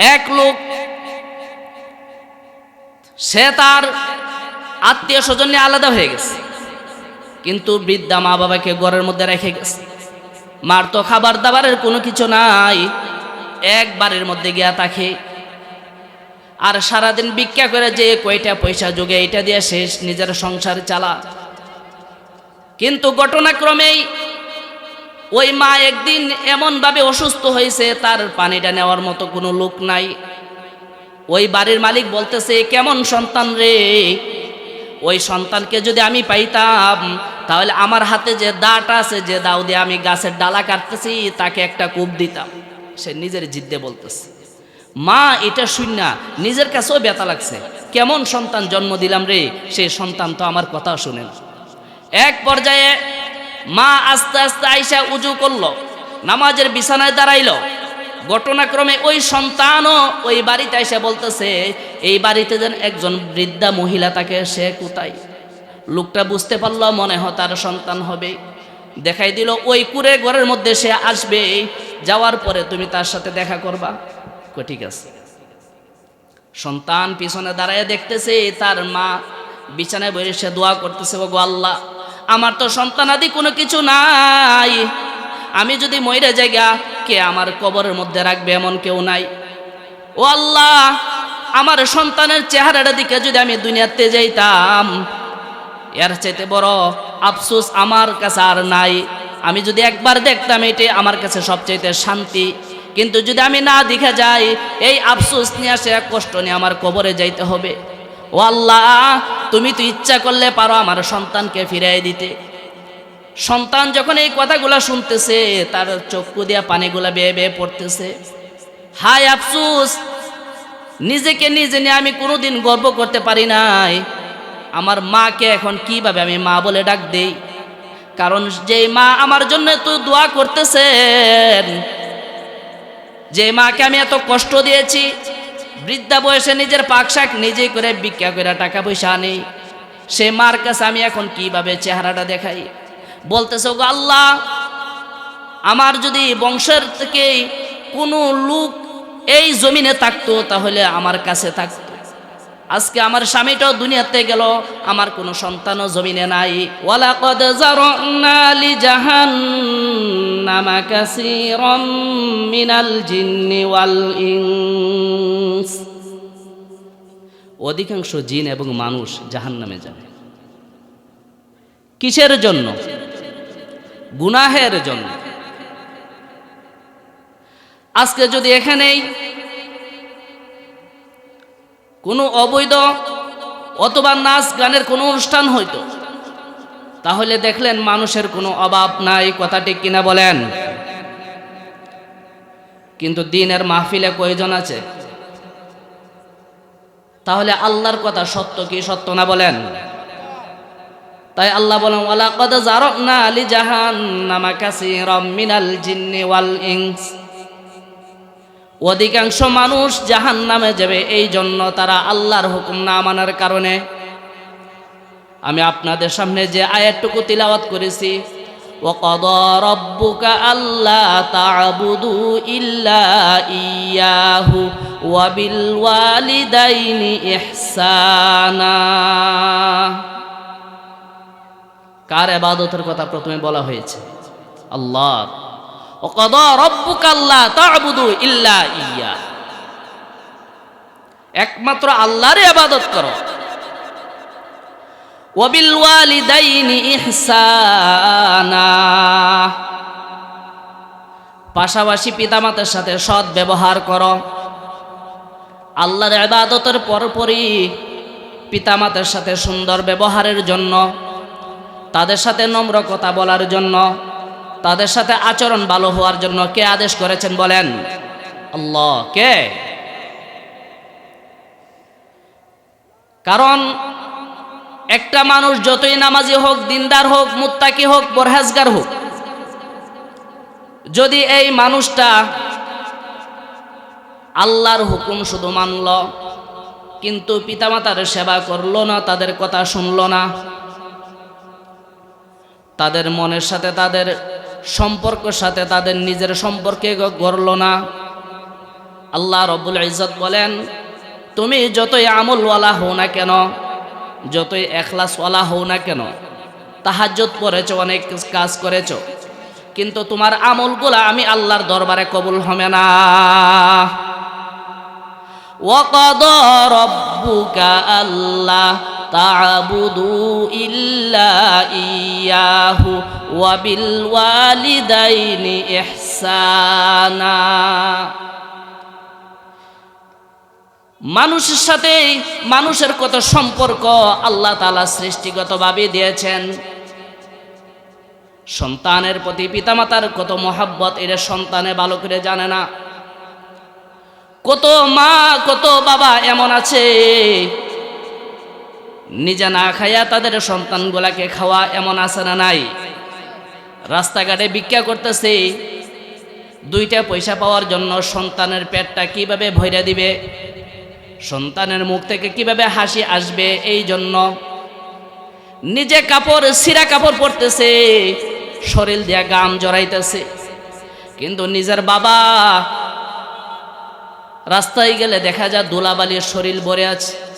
এক লোক, সে তার আত্মীয় স্বজন আলাদা হয়ে গেছে। কিন্তু বৃদ্ধা মা বাবাকে ঘরের মধ্যে রেখে গেছে। মার তো খাবার দাবারের কোনো কিছু নাই। একবারের মধ্যে গিয়া তাকে আর সারাদিন ভিক্ষা করে যে কয়টা পয়সা যোগে এটা দিয়ে শেষ, নিজের সংসার চালা। কিন্তু ঘটনাক্রমেই ওই মা একদিন এমনভাবে অসুস্থ হয়েছে, তার পানিটা নেওয়ার মতো কোনো লোক নাই। ওই বাড়ির মালিক বলতেছে, কেমন সন্তান রে? ওই সন্তানকে যদি আমি পাইতাম, তাহলে আমার হাতে যে দাটা আছে, যে দাও দিয়ে আমি গাছের ডালা কাটতেছি, তাকে একটা কূপ দিতাম। সে নিজের জিদ্দে বলতেছে, মা, এটা শুন না, নিজের কাছেও ব্যথা লাগছে। কেমন সন্তান জন্ম দিলাম রে? সেই সন্তান তো আমার কথা শুনে এক পর্যায়ে মা আস্তে আস্তে আইসা উজু করল, নামাজের বিছানায় দাঁড়াইলো। ঘটনাক্রমে ওই সন্তানও ওই বাড়িতে এসে বলতেছে, এই বাড়িতে যেন একজন বৃদ্ধা মহিলা তাকে সে কোথায়? লোকটা বুঝতে পারল, মনে হয় তার সন্তান হবে। দেখাই দিল, ওই কুড়ে ঘরের মধ্যে সে আসবে, যাওয়ার পরে তুমি তার সাথে দেখা করবা। ঠিক আছে। সন্তান পিছনে দাঁড়ায় দেখতেছে, তার মা বিছানায় বসে সে দোয়া করতেছে গো আল্লাহ আমার তো সন্তানাদি কোনো কিছু নাই। আমি যদি ময়রা জায়গা, কে আমার কবরের মধ্যে রাখবে এমন কেউ নাই। ও আল্লাহ, আমার সন্তানের চেহারাটা দিকে যদি আমি দুনিয়াতে যাইতাম, এর চাইতে বড় আফসোস আমার কাছে আর নাই। আমি যদি একবার দেখতাম এটি আমার কাছে সবচাইতে শান্তি। কিন্তু যদি আমি না দেখে যাই, এই আফসোস নিয়ে আসে কষ্ট নিয়ে আমার কবরে যাইতে হবে। ও আল্লাহ তুমি তো ইচ্ছা করলে পারো আমার সন্তানকে ফিরাই দিতে। সন্তান যখন এই কথাগুলো শুনতেছে, তার চক্ষু দিয়া পানিগুলা বেয়ে বেয়ে পড়তেছে। হায় আফসুস, নিজেকে নিজে নিয়ে আমি কোনোদিন গর্ব করতে পারি নাই। আমার মাকে এখন কীভাবে আমি মা বলে ডাক দেই? কারণ যে মা আমার জন্য তো দোয়া করতেছেন যে মাকে আমি এত কষ্ট দিয়েছি বৃদ্ধা বয়সে নিজের পাক শাক নিজেই করে বিক্রিয়া করে টাকা পয়সা আনি। সে মার কাছে আমি এখন কীভাবে চেহারাটা দেখাই? বলতেছে গো আল্লাহ, আমার যদি বংশের থেকে কোনো লোক এই জমিনে থাকতো, তাহলে আমার কাছে থাকতো। আজকে আমার স্বামীটাও দুনিয়াতে গেল, আমার কোনো সন্তানও জমিনে নাই। ওয়ালাকাদ জারনা লি জাহান্নামা কাসীরাম মিনাল জিন্নি ওয়াল ইনস। অধিকাংশ জিন এবং মানুষ জাহান্নামে যাবে। কিসের জন্য? গুনাহের জন্য। আজকে যদি এখানেই কোনো অবৈধ অথবা নাচ গানের কোনো অনুষ্ঠান হইতো। তাহলে দেখলেন মানুষের কোনো অভাব নাই কথাটি কিনা বলেন? কিন্তু দিনের মাহফিলে কয়জন আছে? তাহলে আল্লাহর কথা সত্য কি সত্য না বলেন? তাই আল্লাহ বলেন ওয়ালা কদ জারকনা আলি জাহান্নামা কাসীরাম মিনাল জিন্নি ওয়াল ইনস। অধিকাংশ মানুষ জাহান নামে যাবে এই জন্য তারা আল্লাহর হুকুম না মানার কারণে আমি আপনাদের সামনে যে আয়াতটুকু তিলাওয়াত করেছি وقضى ربك ألا تعبدوا إلا إياه وبالوالدين إحسانا কার এবাদতের কথা প্রথমে বলা হয়েছে আল্লাহ ইল্লা ইয়া। একমাত্র আল্লাহরে আবাদত করো। ওবিল ওয়ালিদাইনি ইহসানা। পাশাপাশি পিতামাতার সাথে সৎ ব্যবহার কর। আল্লাহর আবাদতের পরপরই পিতামাতার সাথে সুন্দর ব্যবহারের জন্য, তাদের সাথে নম্র কথা বলার জন্য তাদের সাথে আচরণ ভালো হওয়ার জন্য কে আদেশ করেছেন বলেন? আল্লাহ। কে? কারণ একটা মানুষ যতই নামাজি হোক, দিনদার হোক, মুত্তাকি হোক বরহাজগার হোক, যদি এই মানুষটা আল্লাহর হুকুম শুধু মানল, কিন্তু পিতামাতার সেবা করল না, তাদের কথা শুনল না, তাদের মনের সাথে তাদের সম্পর্কের সাথে তাদের নিজের সম্পর্কে গড়ল না আল্লাহ রব্বুল ইজত বলেন তুমি যতই আমলওয়ালা হও না কেন যতই এখলাসওয়ালা হও না কেন তাহাজ্জত পড়েছ অনেক কাজ করেছ কিন্তু তোমার আমলগুলা আমি আল্লাহর দরবারে কবুল হবে না وقضى ربك ألا تعبدوا إلا إياه وبالوالدين إحسانا মানুষের সাথে মানুষের কত সম্পর্ক আল্লাহ তালা সৃষ্টিগতভাবে দিয়েছেন সন্তানের প্রতি পিতামাতার কত মহাব্বত এটা সন্তানে ভালো করে জানে না কত মা কত বাবা এমন আছে নিজে না খাইয়া তাদের সন্তানগুলাকে খাওয়া এমন আছে না নাই? রাস্তাঘাটে ভিক্ষা করতেছে, দুইটা পয়সা পাওয়ার জন্য সন্তানের পেটটা কীভাবে ভৈরা দিবে? সন্তানের মুখ থেকে কীভাবে হাসি আসবে? এই জন্য নিজে কাপড়, সিরা কাপড় পরতেছে, শরীর দিয়া গাম জড়াইতেছে। কিন্তু নিজের বাবা রাস্তায় গেলে দেখা যায় দোলাবালির শরীর ভরে আছে।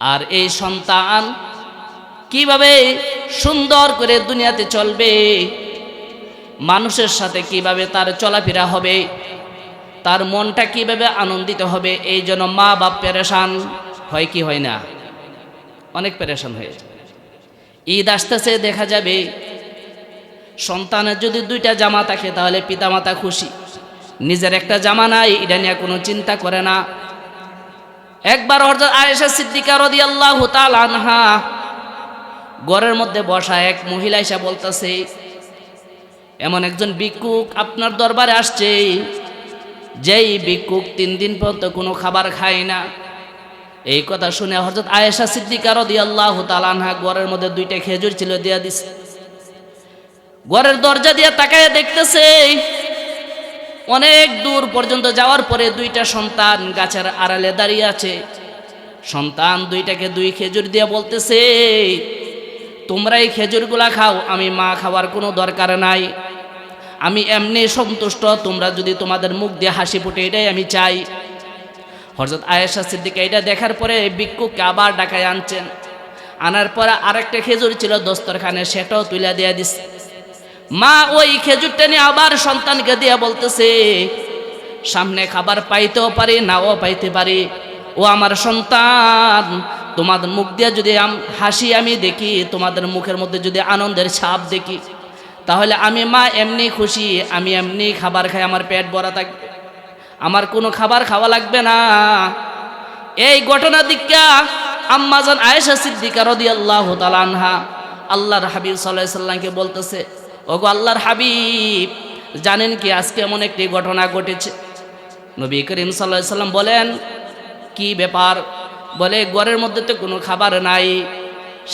আর এই সন্তান কীভাবে সুন্দর করে দুনিয়াতে চলবে? মানুষের সাথে কীভাবে তার চলাফেরা হবে? তার মনটা কীভাবে আনন্দিত হবে? এই জন্য মা বাপ পেরেশান। হয় কি হয় না? অনেক পেরেশান হয়ে। ঈদ আসতেছে, দেখা যাবে। সন্তানের যদি দুইটা জামা থাকে, তাহলে পিতামাতা খুশি। নিজের একটা জামা নাই, এটা নিয়ে কোনো চিন্তা করে না। একবার হরজত আয়েশা সিদ্দিকা রদি আল্লাহ আনহা ঘরের মধ্যে বসা এক মহিলা এসে বলতেছে, এমন একজন ভিক্ষুক আপনার দরবারে আসছে। যেই ভিক্ষুক তিন দিন পর্যন্ত কোনো খাবার খায় না। এই কথা শুনে হরজত আয়েশা সিদ্দিকা রদি আল্লাহ আনহা ঘরের মধ্যে দুইটা খেজুর ছিল দিয়া দিছে। ঘরের দরজা দিয়ে তাকায় দেখতেছে অনেক দূর পর্যন্ত যাওয়ার পরে দুইটা সন্তান গাছের আড়ালে দাঁড়িয়ে আছে। সন্তান দুইটাকে দুই খেজুর দিয়ে বলতেছে, তোমরা এই খেজুরগুলা খাও, আমি মা খাওয়ার কোনো দরকার নাই। আমি এমনি সন্তুষ্ট, তোমরা যদি তোমাদের মুখ দিয়ে হাসি ফুটে, এটাই আমি চাই। হরজত আয়েশা সিদ্দিকা এটা দেখার পরে ভিক্ষুককে আবার ডাকায় আনছেন। আনার পরে আরেকটা খেজুর ছিল দস্তরখানে, সেটাও তুলে দিয়ে দিচ্ছে মা ওই খেজুরটা নিয়ে আবার সন্তানকে দিয়া বলতেছে, সামনে খাবার পাইতেও পারি, নাও পাইতে পারি। ও আমার সন্তান, তোমাদের মুখ দিয়ে যদি হাসি আমি দেখি, তোমাদের মুখের মধ্যে যদি আনন্দের ছাপ দেখি, তাহলে আমি মা এমনি খুশি, আমি এমনি খাবার খাই, আমার পেট ভরা থাকবে আমার কোনো খাবার খাওয়া লাগবে না। এই ঘটনা দিকা আম্মাজান আয়েশা সিদ্দিকা রদিয়াল্লাহু তাআলা আনহা, আল্লাহর হাবিব আলাইহি সাল্লামকে বলতেছে ওগো আল্লাহর হাবিব, জানেন কি আজকে এমন একটি ঘটনা ঘটেছে? নবী করিম আলাইহি সাল্লাম বলেন, কি ব্যাপার? বলে, ঘরের মধ্যে তো কোনো খাবার নাই।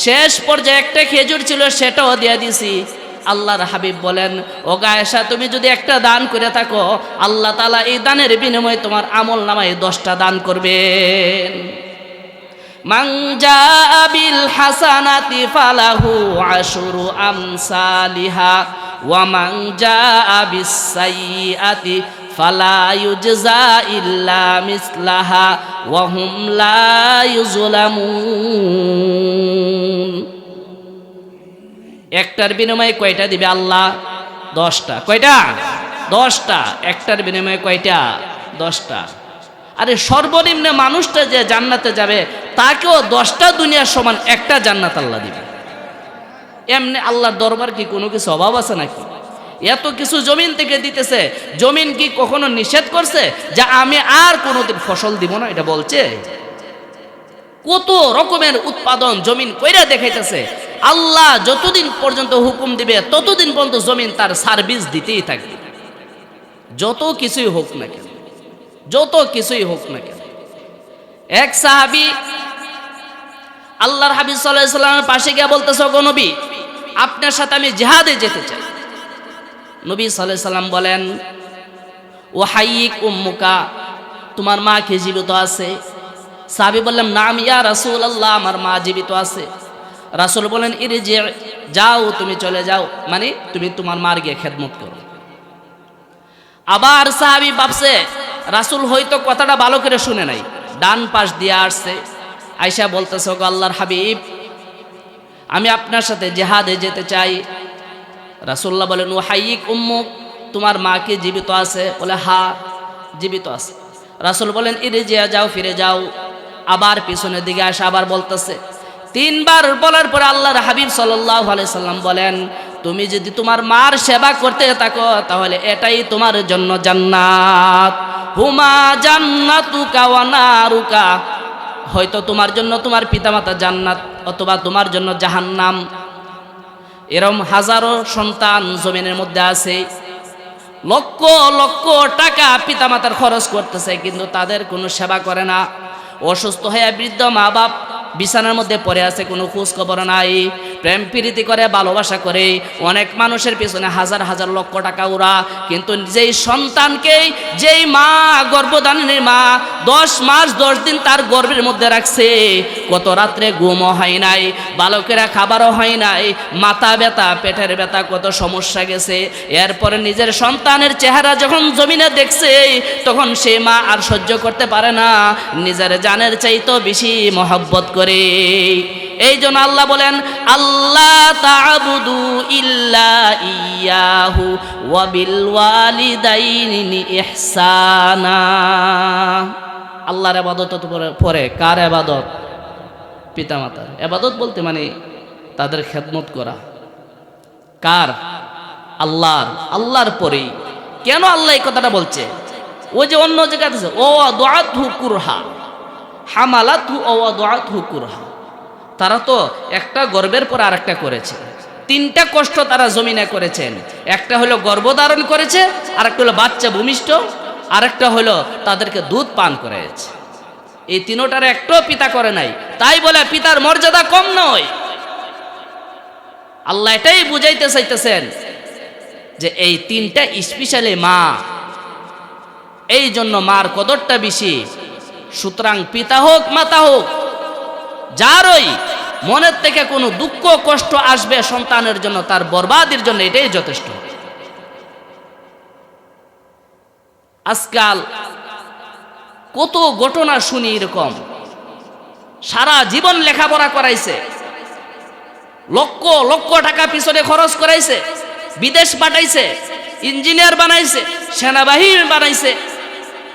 শেষ পর্যায়ে একটা খেজুর ছিল, সেটাও দিয়ে দিছি। আল্লাহর হাবিব বলেন ও গায়েশা তুমি যদি একটা দান করে থাকো, আল্লাহ তালা এই দানের বিনিময়ে তোমার আমল নামায় দশটা দান করবেন। জাআ বিল হাসানাতি ফালাহু আশরু আমসালিহা ওয়া জাআ বিস সাইয়্যাতি ফালা ইউজজা ইল্লা মিসলাহা ওয়া হুম লা ইউজলামুন একটার বিনিময়ে কয়টা দিবে আল্লাহ? দশটা। কয়টা? দশটা। একটার বিনিময়ে কয়টা? দশটা। আরে সর্বনিম্ন মানুষটা যে জান্নাতে যাবে, তাকেও দশটা দুনিয়ার সমান একটা জান্নাত আল্লাহ দিবে। এমনি আল্লাহর দরবার কি কোনো কিছু অভাব আছে নাকি? এত কিছু জমিন থেকে দিতেছে, জমিন কি কখনো নিষেধ করছে যে আমি আর কোনোদিন ফসল দিব না? এটা বলছে? কত রকমের উৎপাদন জমিন কইরা দেখাইতেছে। আল্লাহ যতদিন পর্যন্ত হুকুম দিবে, ততদিন পর্যন্ত জমিন তার সার্ভিস দিতেই থাকবে। যত কিছুই হোক না কেন। যত কিছুই হোক না কেন। এক সাহাবি আল্লাহর হাবিব সাল্লাহ সাল্লামের পাশে গিয়ে বলতেছে নবী, আপনার সাথে আমি জেহাদে যেতে চাই। নবী সাল্লাহ সাল্লাম বলেন ও হাইক উম্মুকা, তোমার মা কি জীবিত আছে? সাহাবি বললাম নাম, ইয়া রাসুল আল্লাহ আমার মা জীবিত আছে। রাসূল বলেন ইরে যে যাও, তুমি চলে যাও। মানে তুমি তোমার মার গিয়ে খেদমত করো। আবার সাহাবি ভাবছে রাসুল হয়তো কথাটা ভালো করে শুনে নাই। ডান পাশ দিয়ে আসছে। আয়সা বলতেছে গো আল্লাহর হাবিব, আমি আপনার সাথে জেহাদে যেতে চাই। রাসুল্লাহ বলেন ও হাইক উম্মুক, তোমার মা কি জীবিত আছে? বলে, হা, জীবিত আছে। রাসুল বলেন, ইরে যে যাও, ফিরে যাও। আবার পিছনের দিকে আসে, আবার বলতেছে, তিনবার বলার পরে আল্লাহর হাবিব সাল্লাহ সাল্লাম বলেন তুমি যদি তোমার মার সেবা করতে থাকো, তাহলে এটাই তোমার জন্য জান্নাত। হুমা জান্নাতুকা ওয়া নারুকা। হয়তো তোমার জন্য তোমার পিতামাতা জান্নাত, অথবা তোমার জন্য জাহান্নাম। এরম হাজারো সন্তান জমিনের মধ্যে আছে। লক্ষ লক্ষ টাকা পিতামাতার খরচ করতেছে, কিন্তু তাদের কোনো সেবা করে না। অসুস্থ হয়ে বৃদ্ধ মা বাপ বিছানার মধ্যে পড়ে আছে, কোনো খোঁজ খবর নাই। প্রেম প্রীতি করে, ভালোবাসা করে। অনেক মানুষের পিছনে হাজার হাজার লক্ষ টাকা উড়া কিন্তু যেই সন্তানকেই, যেই মা, গর্ভধারণের মা দশ মাস, দশ দিন তার গর্ভের মধ্যে রাখছে, কত রাত্রে ঘুমও হয় নাই, বালকেরা খাবারও হয় নাই, মাথা ব্যথা, পেটের ব্যথা, কত সমস্যা গেছে। এরপরে নিজের সন্তানের চেহারা যখন জমিনে দেখছে, তখন সে মা আর সহ্য করতে পারে না। নিজের জানের চাইতো বেশি মহব্বত করে এই জন্য আল্লাহ বলেন আল্লাহ তাবুদু ইল্লা ইয়াহু ওয়াবিল ওয়ালিদাইনি ইহসানা। আল্লাহর আবাদত পরে- কার আবাদত পিতামাতার। আবাদত বলতে মানে তাদের খেদমত করা। কার? আল্লাহর। আল্লাহর পরেই। কেন আল্লাহ এই কথাটা বলছে? ও যে অন্য জায়গাতে ও দোয়াত হু হামালাত হু ও দোয়াত হু কুরহা। তারা তো একটা গর্বের পর আরেকটা করেছে। তিনটা কষ্ট তারা জমিনে করেছেন। একটা হলো গর্ভধারণ করেছে আর একটা হলো বাচ্চা ভূমিষ্ঠ, আরেকটা হলো তাদেরকে দুধ পান করেছে। এই তিনোটার একটাও পিতা করে নাই। তাই বলে পিতার মর্যাদা কম নয়। আল্লাহ এটাই বুঝাইতে চাইতেছেন যে এই তিনটা স্পেশালি মা, এই জন্য মার কদরটা বেশি। সুতরাং পিতা হোক, মাতা হোক, যারই মনের থেকে কোনো দুঃখ, কষ্ট আসবে সন্তানের জন্য, তার বরবাদের জন্য এটাই যথেষ্ট। আজকাল কত ঘটনা শুনি এরকম। সারা জীবন লেখাপড়া করাইছে। লক্ষ লক্ষ টাকা পিছনে খরচ করাইছে। বিদেশ পাঠাইছে, ইঞ্জিনিয়ার বানাইছে, সেনাবাহিনী বানাইছে,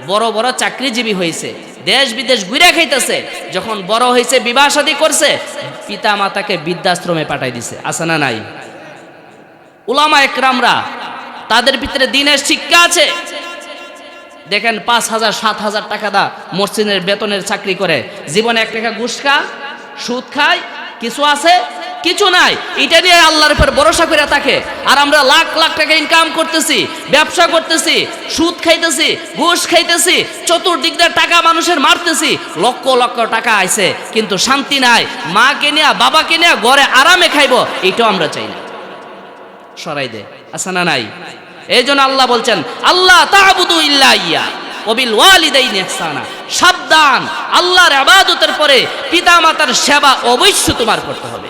বড় বড় চাকরিজীবী হয়েছে দেশ বিদেশ ঘুরে খাইতেছে। যখন বড় হয়েছে বিবাহ শাদী করছে পিতা মাতাকে বৃদ্ধাশ্রমে পাঠাই দিছে। না নাই? উলামা একরামরা তাদের ভিতরে দিনের শিক্ষা আছে। দেখেন পাঁচ হাজার, সাত হাজার টাকা দা মসজিদের বেতনের চাকরি করে। জীবনে এক টাকা ঘুষ খা, সুদ খায়, কিছু আছে? কিছু নাই। এটা নিয়ে আল্লাহর উপর ভরসা করে থাকে। আর আমরা লাখ লাখ টাকা ইনকাম করতেছি, ব্যবসা করতেছি, সুদ খাইতেছি, ঘুষ খাইতেছি, চতুর্দিক দিয়ে টাকা মানুষের মারতেছি, লক্ষ লক্ষ টাকা আইছে, কিন্তু শান্তি নাই। মাকে নিয়ে, বাবাকে নিয়ে ঘরে আরামে খাইবো, এটাও আমরা চাই না। সরাই দে, আছে না নাই? এই জন্য আল্লাহ বলছেন আল্লাহ তাবুদু ইল্লা ইয়া ওবিল ওয়ালিদাইন সাবধান, আল্লাহর ইবাদতের পরে পিতামাতার সেবা অবশ্যই তোমার করতে হবে।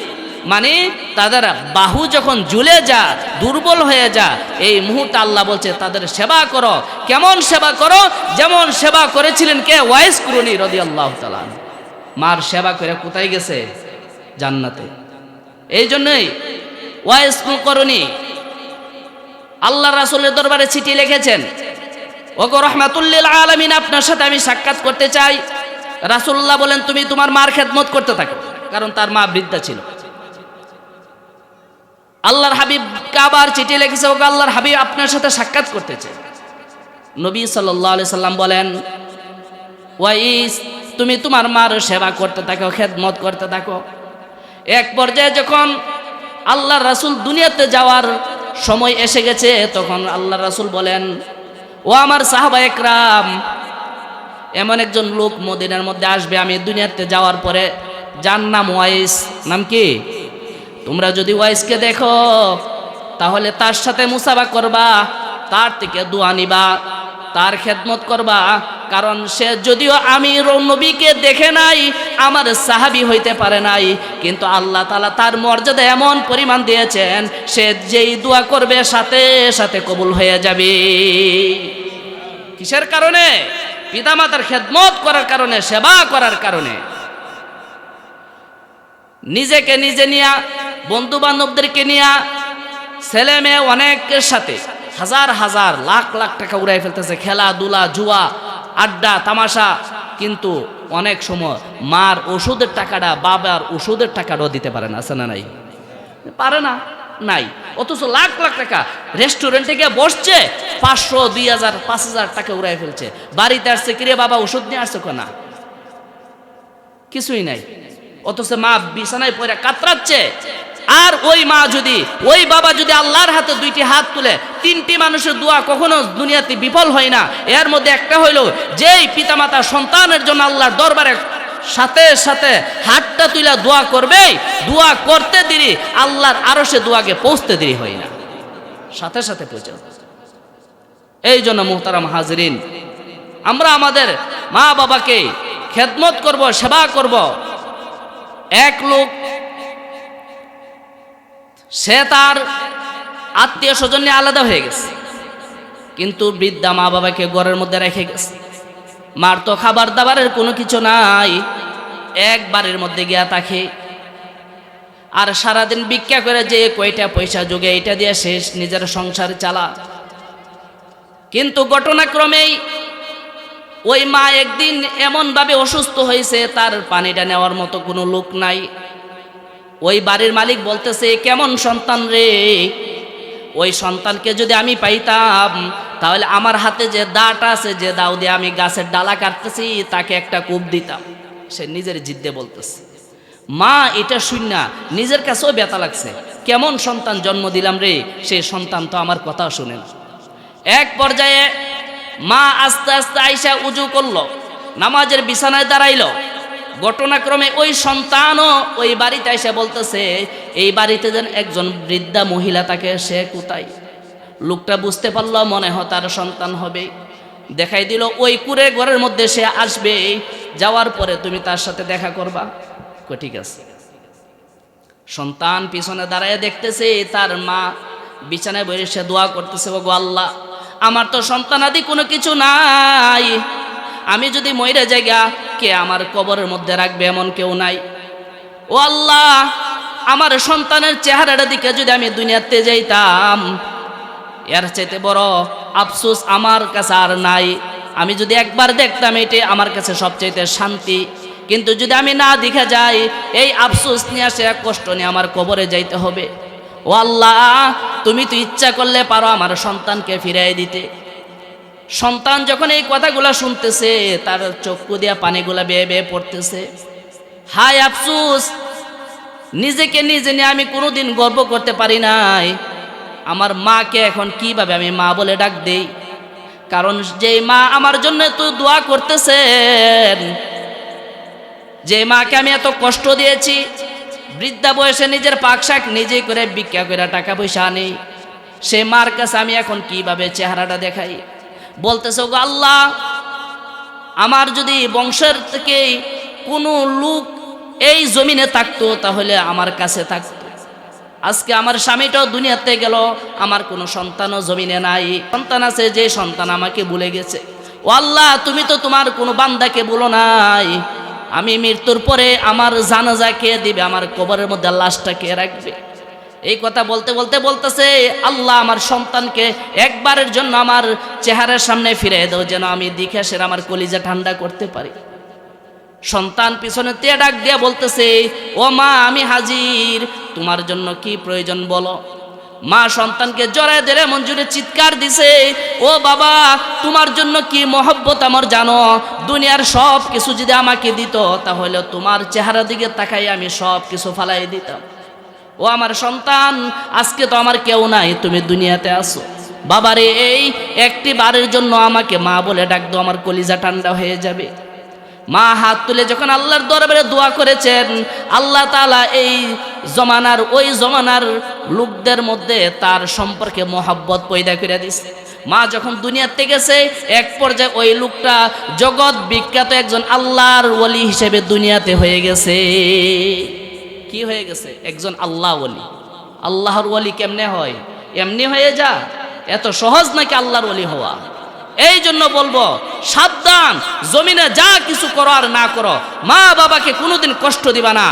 মানে তাদের বাহু যখন ঝুলে যা, দুর্বল হয়ে যা, এই মুহূর্তে আল্লাহ বলছে, তাদের সেবা করো। কেমন সেবা করো? যেমন সেবা করেছিলেন কে? ওয়াইস কুরুনি রদি আল্লাহ মার সেবা করে কোথায় গেছে? জান্নাতে। এই জন্যই ওয়াইস করুনি আল্লাহ রাসুলের দরবারে চিঠি লিখেছেন। ওগো রহমাতুল্লিল আলমিন, আপনার সাথে আমি সাক্ষাৎ করতে চাই। রাসুল্লাহ বলেন, তুমি তোমার মার খেদমত করতে থাকো। কারণ তার মা বৃদ্ধা ছিল। আল্লাহর হাবিব কাবার চিঠি লিখেছে, ওকে আল্লাহর হাবিব আপনার সাথে সাক্ষাৎ করতে চাই নবী সাল্লাহ আলি সাল্লাম বলেন, ওয়াইস, তুমি তোমার মার সেবা করতে থাকো, খেদমত করতে থাকো। এক পর্যায়ে যখন আল্লাহ রাসুল দুনিয়াতে যাওয়ার সময় এসে গেছে, তখন আল্লাহ রাসুল বলেন, ও আমার সাহাবা একরাম, এমন একজন লোক মদিনার মধ্যে আসবে, আমি দুনিয়াতে যাওয়ার পরে যার নাম ওয়াইস। নাম কি? তোমরা যদি ওয়াইসকে দেখো, তাহলে তার সাথে মুসাফা করবা, তার থেকে দোয়া নিবা, তার খেদমত করবা, কারণ সে যদিও আমি নবীকে দেখে নাই, আমার সাহাবি হইতে পারে নাই, কিন্তু আল্লাহ তালা তার মর্যাদা এমন পরিমাণ দিয়েছেন, সে যেই দোয়া করবে সাথে সাথে কবুল হয়ে যাবে। কিসের কারণে? পিতামাতার খেদমত করার কারণে, সেবা করার কারণে। নিজেকে নিজে নিয়া বন্ধু বান্ধবদেরকে নিয়া ছেলে মেয়ে অনেকের সাথে হাজার হাজার লাখ লাখ টাকা উড়াই ফেলতেছে খেলাধুলা জুয়া, আড্ডা, তামাশা। কিন্তু অনেক সময় মার ওষুধের টাকাটা, বাবার ওষুধের টাকাটাও দিতে পারে না, আছে না নাই? পারে না, নাই। অথচ লাখ লাখ টাকা রেস্টুরেন্টে গিয়ে বসছে, পাঁচশো, দুই হাজার, পাঁচ হাজার টাকা উড়াই ফেলছে। বাড়িতে আসছে, কিরে বাবা, ওষুধ নিয়ে আসছে কোনা? কিছুই নাই। অথচ মা বিছানায় পড়ে কাতরাচ্ছে আর ওই মা যদি, ওই বাবা যদি আল্লাহর হাতে দুইটি হাত তুলে, তিনটি মানুষের দোয়া কখনো দুনিয়াতে বিফল হয় না। এর মধ্যে একটা হইল, যেই পিতামাতা সন্তানের জন্য আল্লাহর দরবারে সাথে সাথে হাতটা তুলে দোয়া করবে দোয়া করতে দেরি, আল্লাহর আরও সে দোয়াকে পৌঁছতে দেরি হয় না। সাথে সাথে পৌঁছে এই জন্য মুহতারাম হাজরিন, আমরা আমাদের মা বাবাকে খেদমত করব, সেবা করব। এক লোক সে তার আত্মীয় স্বজন নিয়ে আলাদা হয়ে গেছে। কিন্তু বৃদ্ধা মা বাবাকে ঘরের মধ্যে রেখে গেছে। মার তো খাবার দাবারের কোনো কিছু নাই। এক বাড়ির মধ্যে গিয়া তাকে আর সারাদিন ভিক্ষা করে যে কয়টা পয়সা যোগে এটা দিয়ে শেষ নিজের সংসার চালা। কিন্তু ঘটনাক্রমেই ওই মা একদিন এমনভাবে অসুস্থ হয়েছে, তার পানিটা নেওয়ার মতো কোনো লোক নাই। ওই বাড়ির মালিক বলতেছে, কেমন সন্তান রে? ওই সন্তানকে যদি আমি পাইতাম, তাহলে আমার হাতে যে দাটা আছে, যে দাও দিয়ে আমি গাছের ডালা কাটতেছি, তাকে একটা কূপ দিতাম। সে নিজের জিদ্দে বলতেছে। মা, এটা শুন না, নিজের কাছেও ব্যথা লাগছে। কেমন সন্তান জন্ম দিলাম রে? সেই সন্তান তো আমার কথা শুনে না। এক পর্যায়ে মা আস্তে আস্তে আইসা উজু করল, নামাজের বিছানায় দাঁড়াইলো। ঘটনাক্রমে ওই সন্তানও ওই বাড়িতে এসে বলতেছে, এই বাড়িতে যেন একজন বৃদ্ধা মহিলা তাকে সে কোথায়? লোকটা বুঝতে পারল, মনে হয় তার সন্তান হবে। দেখাই দিল, ওই কুড়ে ঘরের মধ্যে সে আসবে, যাওয়ার পরে তুমি তার সাথে দেখা করবা। ঠিক আছে। সন্তান পিছনে দাঁড়ায় দেখতেছে, তার মা বিছানায় বসে সে দোয়া করতেছে ও গো আল্লাহ, আমার তো সন্তান সন্তানাদি কোনো কিছু নাই। আমি যদি ময়রা জায়গা কে আমার কবরের মধ্যে রাখবে এমন কেউ নাই। ও আল্লাহ, আমার সন্তানের চেহারাটা দিকে যদি আমি দুনিয়াতে যাইতাম, এর চাইতে বড় আফসোস আমার কাছে আর নাই। আমি যদি একবার দেখতাম এটি আমার কাছে সবচাইতে শান্তি। কিন্তু যদি আমি না দেখে যাই, এই আফসোস নিয়ে আসে এক কষ্ট নিয়ে আমার কবরে যাইতে হবে। ও আল্লাহ, তুমি তো ইচ্ছা করলে পারো আমার সন্তানকে ফিরাই দিতে। সন্তান যখন এই কথাগুলো শুনতেছে, তার চক্ষু দিয়া পানিগুলা বেয়ে বেয়ে পড়তেছে। হায় আফসুস, নিজেকে নিজে নিয়ে আমি কোনোদিন গর্ব করতে পারি নাই। আমার মাকে এখন কীভাবে আমি মা বলে ডাক দেই? কারণ যেই মা আমার জন্য তো দোয়া করতেছেন যে মাকে আমি এত কষ্ট দিয়েছি, বৃদ্ধা বয়সে নিজের পাক শাক নিজেই করে ভিক্ষা করে টাকা পয়সা আনি, সে মার কাছে আমি এখন কীভাবে চেহারাটা দেখাই? বলতেছে গো আল্লাহ, আমার যদি বংশের থেকে কোনো লোক এই জমিনে থাকতো, তাহলে আমার কাছে থাকতো। আজকে আমার স্বামীটাও দুনিয়াতে গেল, আমার কোনো সন্তানও জমিনে নাই। সন্তান আছে, যে সন্তান আমাকে ভুলে গেছে। ও আল্লাহ, তুমি তো তোমার কোনো বান্দাকে বলো নাই। আমি মৃত্যুর পরে আমার জানাজা কে দিবে? আমার কবরের মধ্যে লাশটা কে রাখবে? এই কথা বলতে বলতে বলতেছে, আল্লাহ আমার সন্তানকে একবারের জন্য আমার চেহারার সামনে ফিরে দাও, যেন আমি দেখে সে আমার কলিজা ঠান্ডা করতে পারি। সন্তান পিছনে তে ডাক দিয়া বলতেছে, ও মা, আমি হাজির, তোমার জন্য কি প্রয়োজন বলো? মা সন্তানকে জড়ায় ধরে মঞ্জুরে চিৎকার দিছে, ও বাবা, তোমার জন্য কি মহব্বত আমার জানো? দুনিয়ার সব কিছু যদি আমাকে দিত, তাহলে তোমার চেহারা দিকে তাকাই আমি সব কিছু ফালাই দিতাম। ও আমার সন্তান, আজকে তো আমার কেউ নাই, তুমি দুনিয়াতে আসো বাবারে, এই একটি বারের জন্য আমাকে মা বলে ডাক দো আমার কলিজা ঠান্ডা হয়ে যাবে। মা হাত তুলে যখন আল্লাহর দরবারে দোয়া করেছেন, আল্লাহ তাআলা এই জমানার, ওই জমানার লোকদের মধ্যে তার সম্পর্কে মহাব্বত পয়দা করে দিছে মা যখন দুনিয়াতে গেছে, এক পর্যায়ে ওই লোকটা জগৎ বিখ্যাত একজন আল্লাহর ওলি হিসেবে দুনিয়াতে হয়ে গেছে। কি হয়ে গেছে? একজন আল্লাহ ওলি। আল্লাহর ওলি কেমনে হয়? এমনি হয়ে যা। এত সহজ নাকি আল্লাহর ওলি হওয়া? এই জন্য বলব, সাবধান, জমিনে যা কিছু করো আর না করো, মা বাবাকে কোনোদিন কষ্ট দিবা না।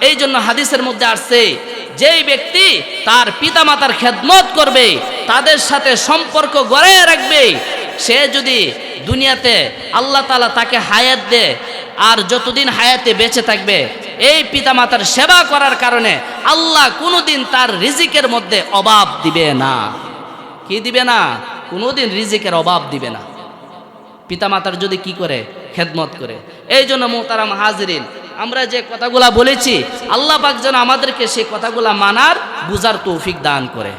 এই জন্য হাদিসের মধ্যে আসছে, যেই ব্যক্তি তার পিতামাতার খেদমত করবে, তাদের সাথে সম্পর্ক গড়ে রাখবে, সে যদি দুনিয়াতে আল্লাহ তালা তাকে হায়াত দে আর যতদিন হায়াতে বেঁচে থাকবে এই পিতামাতার সেবা করার কারণে আল্লাহ কোনোদিন তার রিজিকের মধ্যে অভাব দিবে না। কি দিবে না? কোনোদিন রিজিকের অভাব দিবে না। পিতামাতার যদি কি করে? খেদমত করে। এই জন্য মোতারাম হাজরিন, আমরা যে কথাগুলা বলেছি, আল্লাহ পাক যেন আমাদেরকে সেই কথাগুলা মানার, বুঝার তৌফিক দান করে।